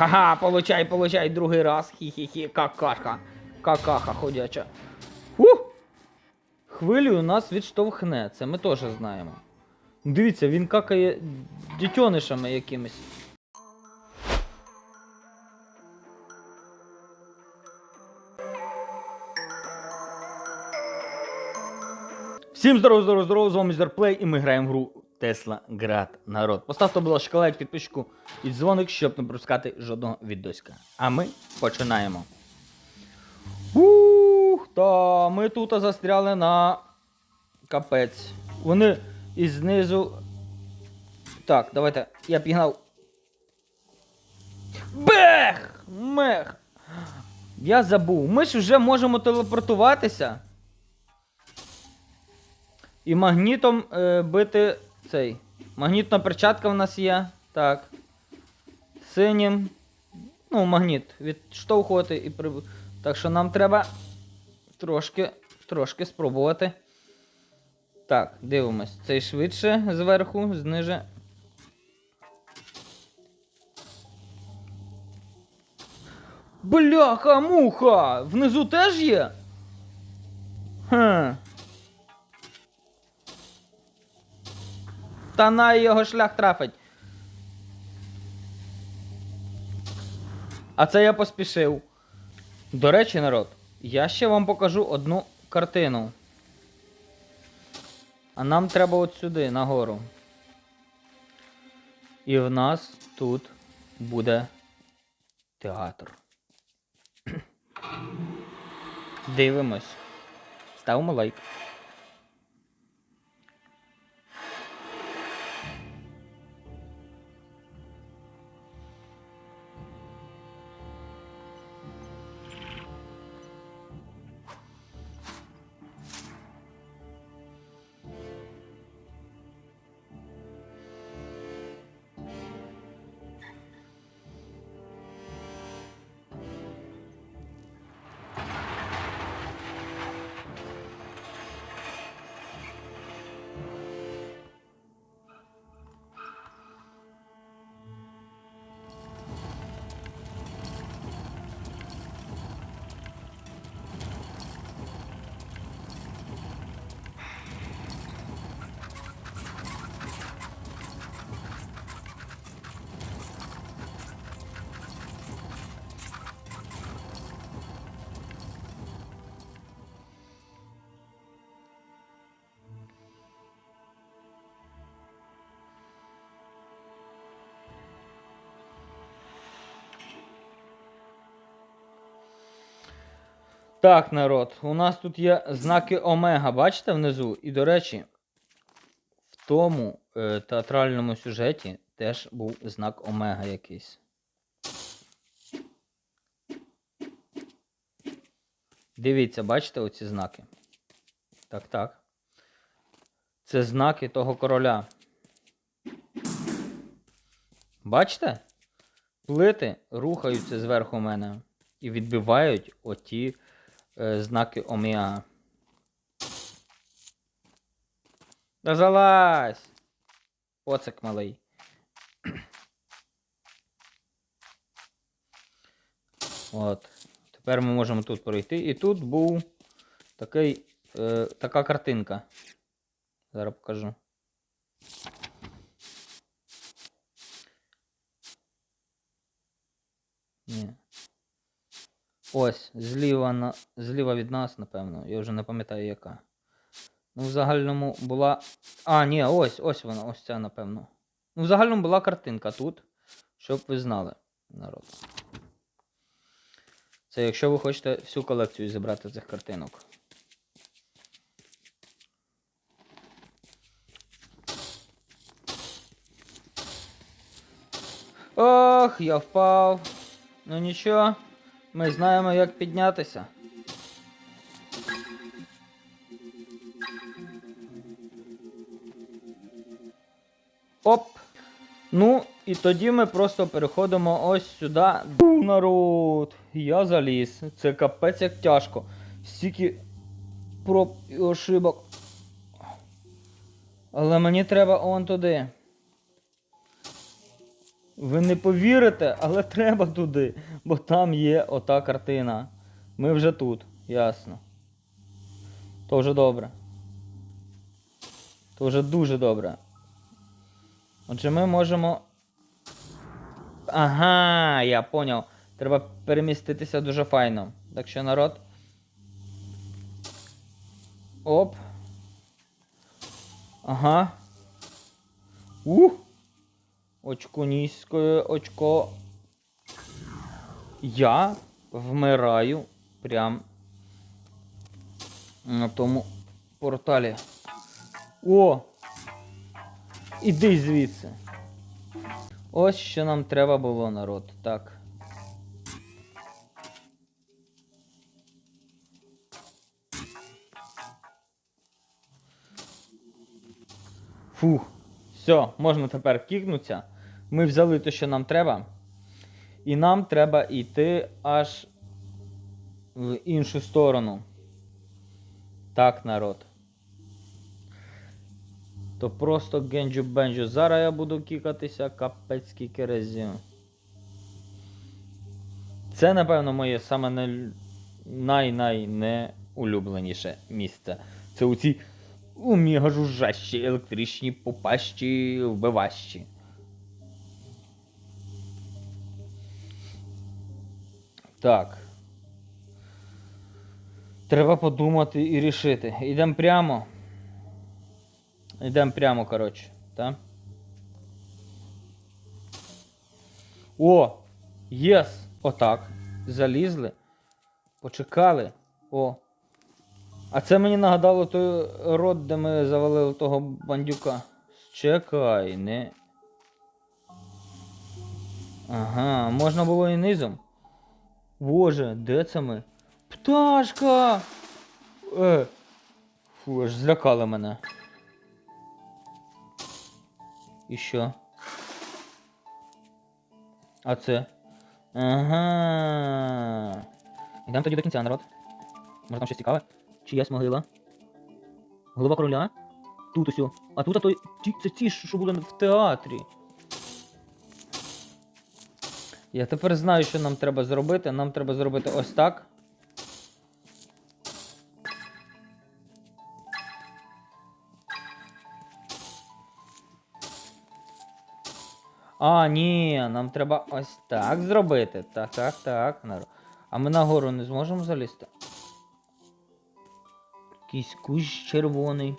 Ха-ха, получай, получай другий раз. Хі-хі-хі, какаха. Какаха ходяча. Ух! Хвилею нас відштовхне, це ми теж знаємо. Дивіться, він какає дітьонишами якимись. Всім здорово, здорово, здорово, з вами Містер Плей, і ми граємо в гру Tesla Grad народ. Поставте, будь ласка, лайк, підписку і дзвоник, щоб не пропускати жодного відосика. А ми починаємо. Ух, та ми тут застряли на капець. Вони із знизу. Так, давайте. Я пігнав. Бех! Мех! Я забув. Ми ж вже можемо телепортуватися. І магнітом е, бити цей. Магнітна перчатка в нас є. Так. Синім. Ну, магніт відштовхувати і при... Так що нам треба трошки, трошки спробувати. Так, дивимось. Цей швидше зверху, зниже. Бляха, муха! Внизу теж є? Хм. Та на його шлях трафить. А це я поспішив. До речі, народ, я ще вам покажу одну картину. А нам треба от сюди, нагору. І в нас тут буде театр. Дивимось. Ставимо лайк. Так, народ, у нас тут є знаки Омега, бачите внизу? І, до речі, в тому е, театральному сюжеті теж був знак Омега якийсь. Дивіться, бачите оці знаки? Так, так. Це знаки того короля. Бачите? Плити рухаються зверху мене і відбивають оті знаки омега. Да залазь! Поцик малий. От. Тепер ми можемо тут пройти. І тут був такий, е, така картинка. Зараз покажу. Ні. Ось, зліва, на... зліва від нас, напевно. Я вже не пам'ятаю яка. Ну, в загальному була. А, ні, ось, ось вона, ось ця, напевно. Ну, в загальному була картинка тут, щоб ви знали, народ. Це якщо ви хочете всю колекцію зібрати цих картинок. Ох, я впав. Ну нічого, ми знаємо, як піднятися. Оп! Ну, і тоді ми просто переходимо ось сюди. Бу, народ! Я заліз. Це капець як тяжко. Стільки проб і ошибок. Але мені треба он туди. Ви не повірите, але треба туди, бо там є ота картина. Ми вже тут, ясно. То вже добре. То вже дуже добре. Отже, ми можемо. Ага, я поняв. Треба переміститися дуже файно. Так що народ. Оп. Ага. Ух. Очко низькое, очко. Я вмираю прям на тому порталі. О! Іди звідси. Ось що нам треба було, народ. Так. Фух. Все, можна тепер кікнутися. Ми взяли те, що нам треба. І нам треба йти аж в іншу сторону. Так, народ. То просто генджу бенджу. Зараз я буду кікатися капець скільки разів. Це, напевно, моє саме не... най-най неулюбленіше місце. Це у ці уміга жужжащі, електричні, попащі, вбиващі. Так. Треба подумати і рішити. Йдемо прямо. Йдемо прямо, коротше, так? О! Єс! Отак. Залізли. Почекали. О. А це мені нагадало той рот, де ми завалили того бандюка. Чекай, не. Ага, можна було і низом. Боже, де це ми? Пташка! Е. Фу, аж злякали мене. І що? А це? Ага. Йдемо тоді до кінця, народ. Може там щось цікаве? Чиясь могила? Голова короля? Тут усьо. А тут а той. Ті, це ті, що були в театрі. Я тепер знаю, що нам треба зробити. Нам треба зробити ось так. А, ні, нам треба ось так зробити. Так, так, так. А ми нагору не зможемо залізти. Якийсь кущ червоний.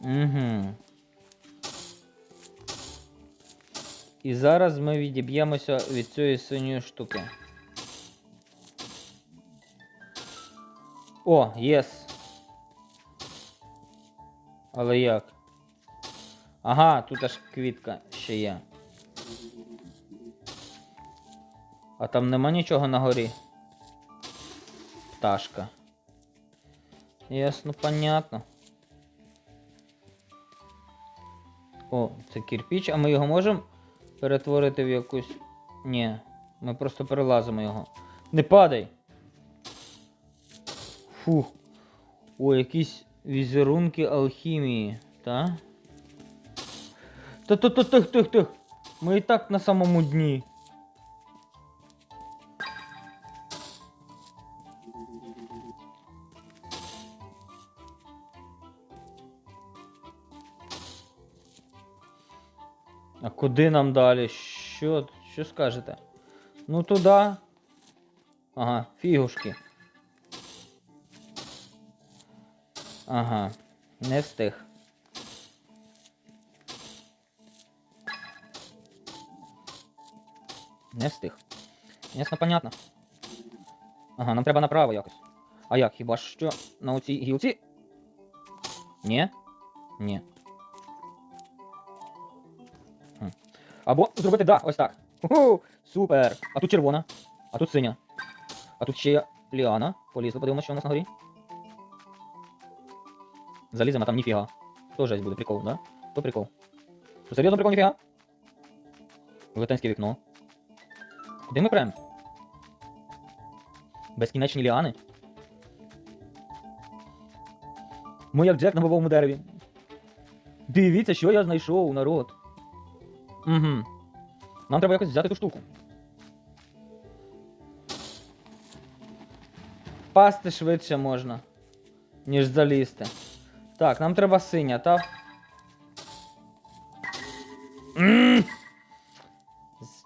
Угу. І зараз ми відіб'ємося від цієї синьої штуки. О, єс. Але як? Ага, тут аж квітка ще є. А там нема нічого на горі. Пташка. Ясно, понятно. О, це кирпіч, а ми його можемо перетворити в якусь. Ні, ми просто перелазимо його. Не падай! Фух. О, якісь візерунки алхімії, та? Та-та-та-тих-тих-тих! Ми і так на самому дні. А куди нам далі? Що, що скажете? Ну туди. Ага, фігушки. Ага, не встиг. Не встиг. Ясно, понятно. Ага, нам треба направо якось. А як, хіба що на оцій гілці? Ні? Ні. Або зробити да, ось так. Ху-ху, супер! А тут червона, а тут синя. А тут ще ліана. Полізли, подивимося, що у нас на горі. Заліземо, а там ніфіга. То жесть буде, прикол, да? То прикол. Що, серйозно прикол ніфіга? Велетенське вікно. Куди ми прям? Безкінечні ліани. Ми як Джек на бобовому дереві. Дивіться, що я знайшов, народ. Угу. Нам треба якось взяти ту штуку. Пасти швидше можна, ніж залізти. Так, нам треба синя, та.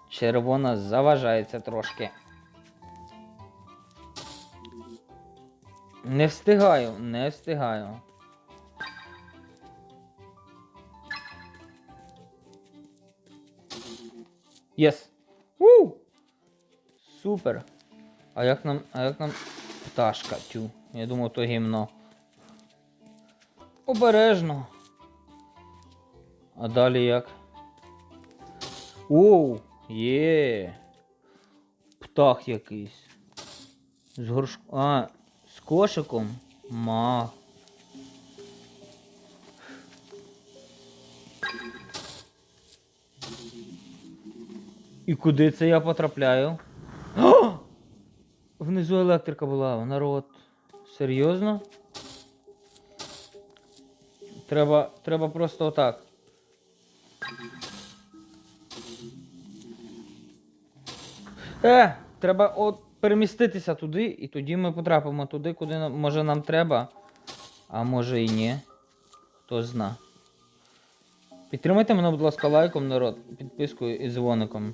Червона заважається трошки. Не встигаю, не встигаю. Єс. У! Супер. А як нам. А як нам. Пташка, тю. Я думав, то гімно. Обережно. А далі як? Оу! Є. Птах якийсь. З горш... А, з кошиком? Ма. І куди це я потрапляю? О! Внизу електрика була, народ. Серйозно? Треба, треба просто отак. Е, треба от переміститися туди, і тоді ми потрапимо туди, куди нам, може нам треба. А може і ні. Хто зна. Підтримайте мене, будь ласка, лайком, народ, підпискою і дзвоником.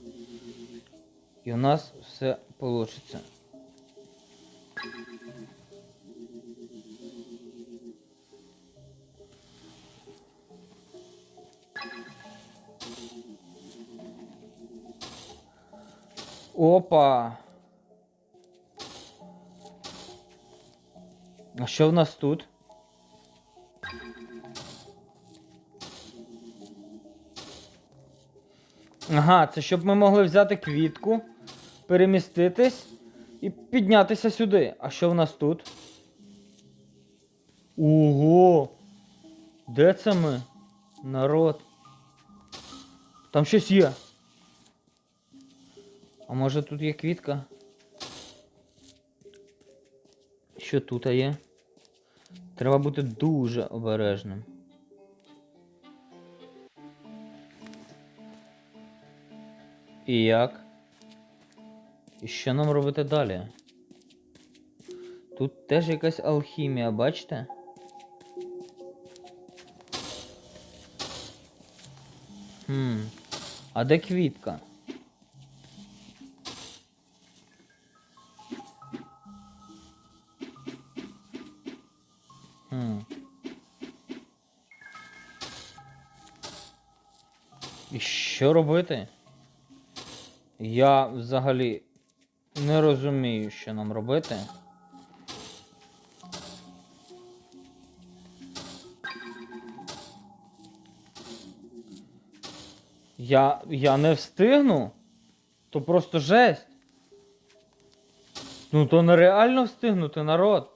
І у нас все вийде. Опа. А що в нас тут? Ага, це щоб ми могли взяти квітку, переміститись і піднятися сюди. А що в нас тут? Ого! Де це ми? Народ. Там щось є. А може тут є квітка? Що тут є? Треба бути дуже обережним. І як? І що нам робити далі? Тут теж якась алхімія, бачите? Хм. А де квітка? Що робити? Я взагалі не розумію, що нам робити. Я. я не встигну? То просто жесть. Ну то нереально встигнути, народ.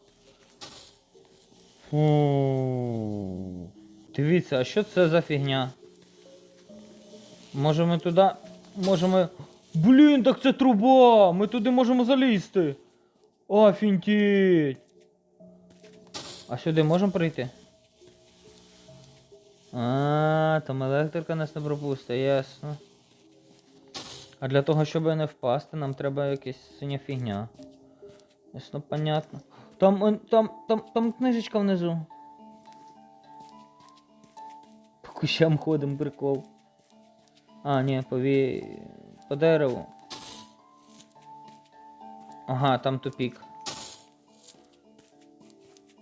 Фу. Дивіться, а що це за фігня? Може ми туди. Може ми. Блін, так це труба! Ми туди можемо залізти. Офінтіть. А сюди можемо прийти? А, там електрика нас не пропустить, ясно. А для того, щоб не впасти, нам треба якась синя фігня. Ясно, понятно. Там, там, там, там книжечка внизу. По кущам ходим, прикол. А, ні, по ві... по дереву. Ага, там тупік.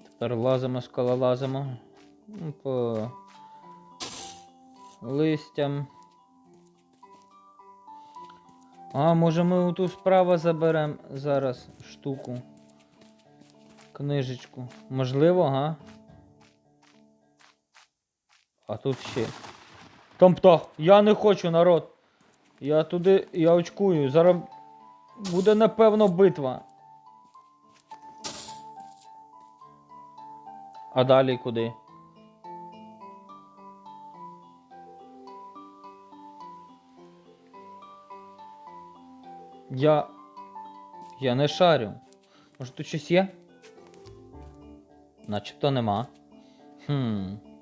Тепер лазимо, скалолазимо. Ну, По листям. А, може ми ту справа заберемо зараз штуку. Книжечку. Можливо, га? А тут ще. Там птах. Я не хочу, народ. Я туди. Я очкую. Зараз буде напевно битва. А далі куди? Я. Я не шарю. Може тут щось є? Начебто нема. Хм.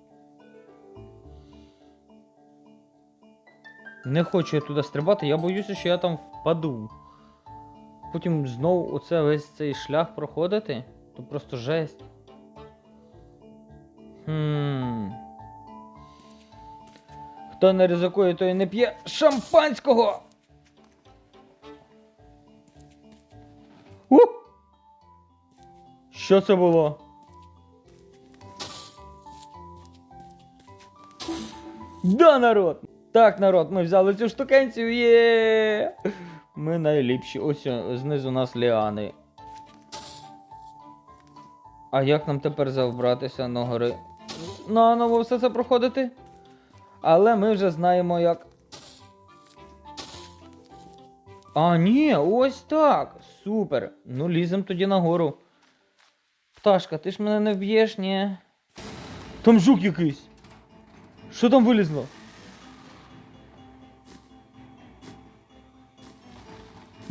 Не хочу я туди стрибати, я боюся, що я там впаду. Потім знову оце весь цей шлях проходити, то просто жесть. Хм. Хто не ризикує, той не п'є шампанського. У! Що це було? Да, народ! Так, народ, ми взяли цю штукенцію, є! Ми найліпші. Ось знизу у нас ліани. А як нам тепер забратися на гори? Наново все це проходити? Але ми вже знаємо як. А, ні, ось так. Супер. Ну, лізем тоді нагору. Пташка, ти ж мене не вб'єш, ні. Там жук якийсь. Що там вилізло?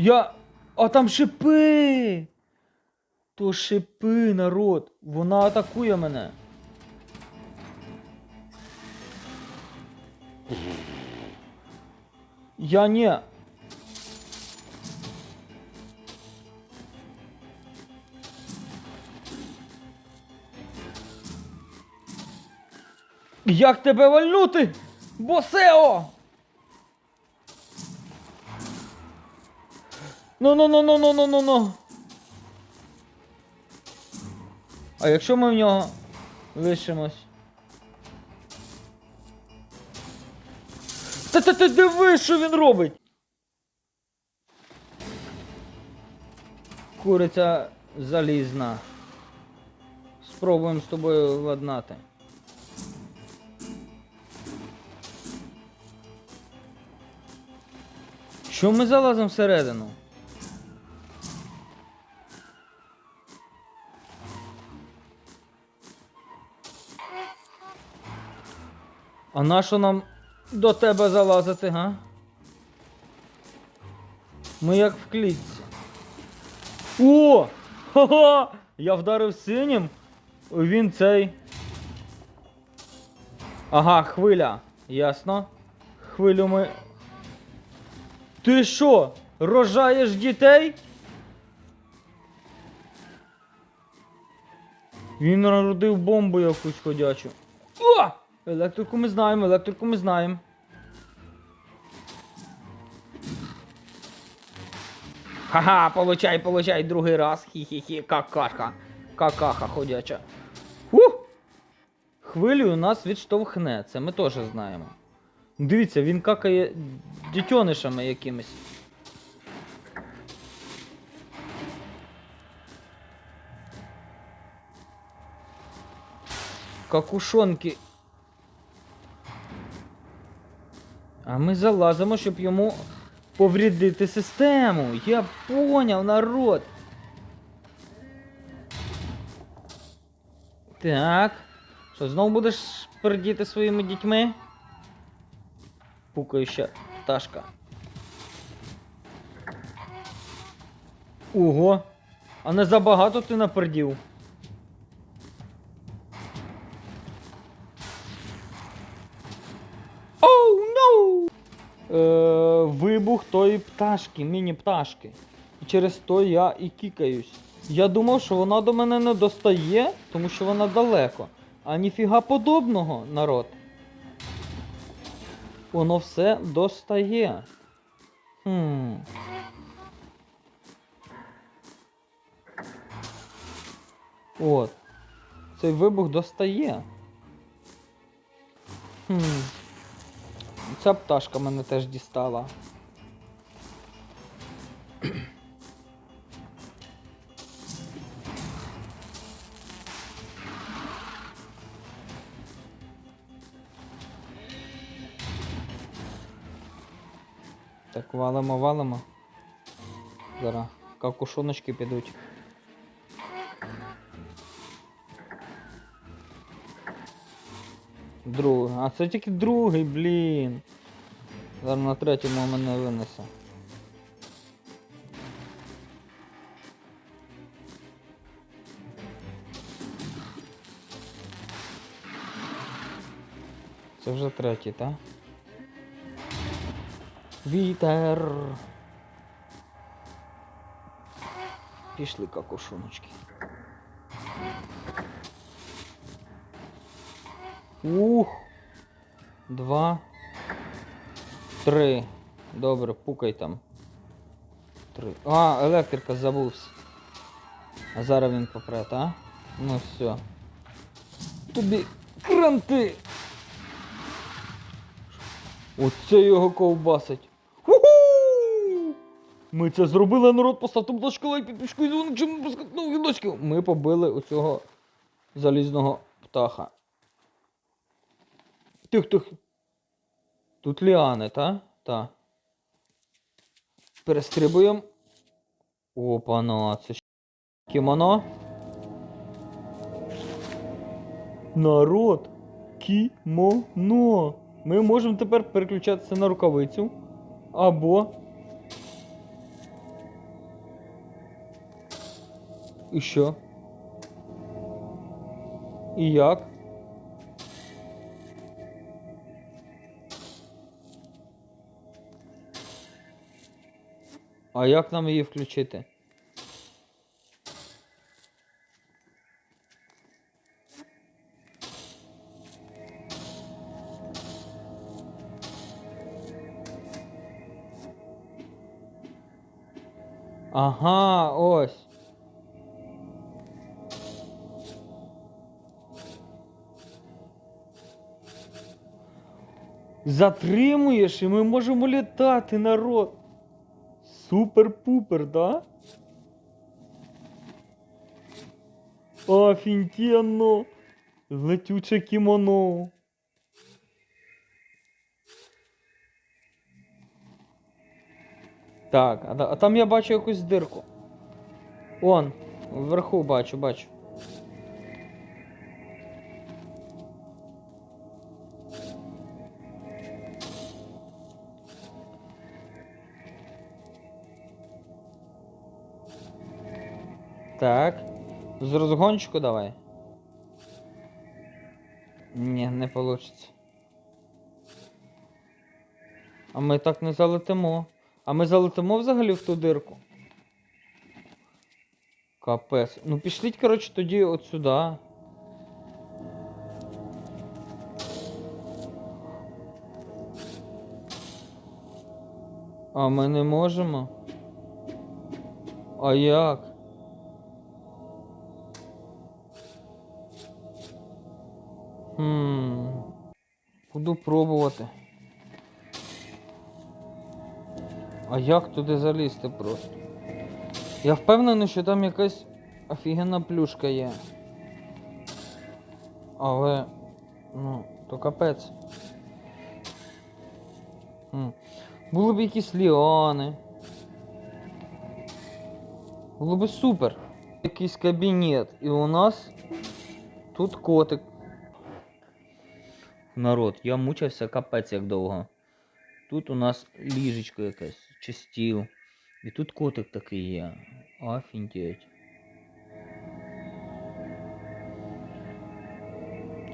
Я. А там шипи! То шипи, народ. Вона атакує мене. Я не. Як тебе вальнути? Босео! Ну ну ну ну ну ну ну ну. А якщо ми в нього лишимось? Та та ти диви, що він робить! Куриця залізна. Спробуємо з тобою владнати. Що ми залазимо всередину? А нащо нам до тебе залазити, га? Ми як в клітці. О! Ха-ха! Я вдарив синім. Він цей. Ага, хвиля. Ясно. Хвилю ми. Ти що? Рожаєш дітей? Він народив бомбу якусь ходячу. О! Електрику ми знаємо, електрику ми знаємо. Ха-ха, получай, получай другий раз. Хі-хі-хі, какаха. Какаха ходяча. Ух! Хвилю нас відштовхне, це ми теж знаємо. Дивіться, він какає дітьонишами якимись. Какушонки. А ми залазимо, щоб йому поврідити систему. Я поняв, народ. Так. Що, знову будеш пердіти своїми дітьми? Пукающа пташка. Ого! А не забагато ти напердів. Вибух тої пташки, міні-пташки. І через то я і кікаюсь. Я думав, що вона до мене не достає, тому що вона далеко. А ніфіга подобного, народ. Воно все достає. Хм. От. Цей вибух достає. Хм. Ця пташка мене теж дістала. Так, валимо, валимо. Зараз какушоночки підуть. Другий. А це тільки другий, блін. Зараз на третьому мене винесе. Це вже третій, так? Вітер. Пішли какошуночки. Ух. Два. Три. Добре, пукай там. Три. А, електрика забувся. А зараз він попре, та? Ну все. Тобі кранти! Оце його ковбасить. Ху-ху! Ми це зробили, народ, поставте, ласка, лайк, підписку і дзвоник, чим ми нових відосиків. Ми побили оцього залізного птаха. Тих, тих. Тут ліани, та? Та. Перестрибуємо. Опана, це ж кімоно. Народ. Кімоно. Ми можемо тепер переключатися на рукавицю. Або. І що? І як? А як нам її включити? Ага, ось. Затримуєш і ми можемо літати, народ. Супер-пупер, да? Офігенно! Летюче кімоно. Так, а, а там я бачу якусь дирку. Он, вверху бачу, бачу. Так. З розгончику давай. Ні, не получится. А ми так не залетимо. А ми залетимо взагалі в ту дирку. Капець. Ну пішліть, коротше, тоді от сюди. А ми не можемо. А як? Хм. Буду пробувати. А як туди залізти просто? Я впевнений, що там якась офігенна плюшка є. Але. Ну, то капець. Хм. Були б якісь ліани. Було б супер. Якийсь кабінет. І у нас тут котик. Народ, я мучився капець як довго. Тут у нас ліжечко якесь, чи стіл. І тут котик такий є. Офігеть.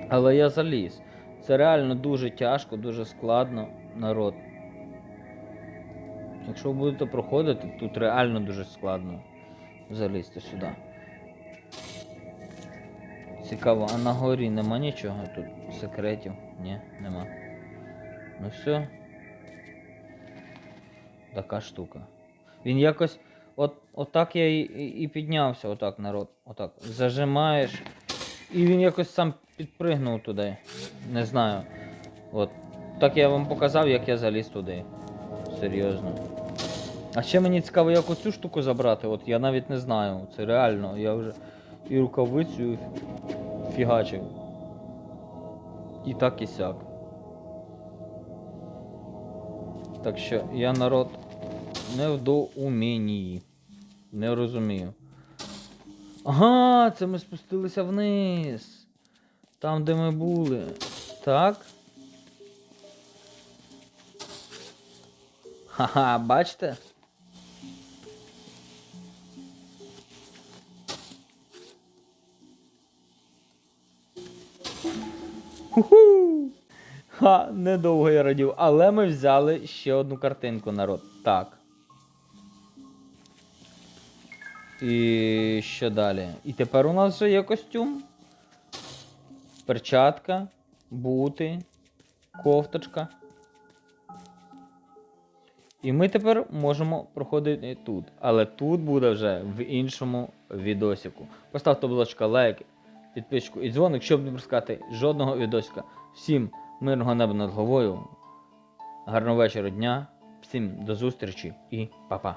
Але я заліз. Це реально дуже тяжко, дуже складно, народ. Якщо ви будете проходити, тут реально дуже складно залізти сюди. Цікаво, а на горі нема нічого тут секретів? Ні, нема. Ну все. Така штука. Він якось. От, отак я і, і, піднявся, отак, народ. Отак. Зажимаєш. І він якось сам підпригнув туди. Не знаю. От. Так я вам показав, як я заліз туди. Серйозно. А ще мені цікаво, як оцю штуку забрати. От я навіть не знаю. Це реально. Я вже і рукавицю фігачив. І так і сяк. Так що я народ не в доумінні. Не розумію. Ага, це ми спустилися вниз. Там, де ми були. Так. Ха-ха, бачите? Ха, недовго я радів. Але ми взяли ще одну картинку, народ. Так. І що далі? І тепер у нас вже є костюм. Перчатка, бути, кофточка. І ми тепер можемо проходити тут. Але тут буде вже в іншому відосику. Поставте, будь ласка, лайк, підписку і дзвоник, щоб не пропускати жодного відосика. Всім мирного неба над головою. Гарного вечора дня. Всім до зустрічі і па-па.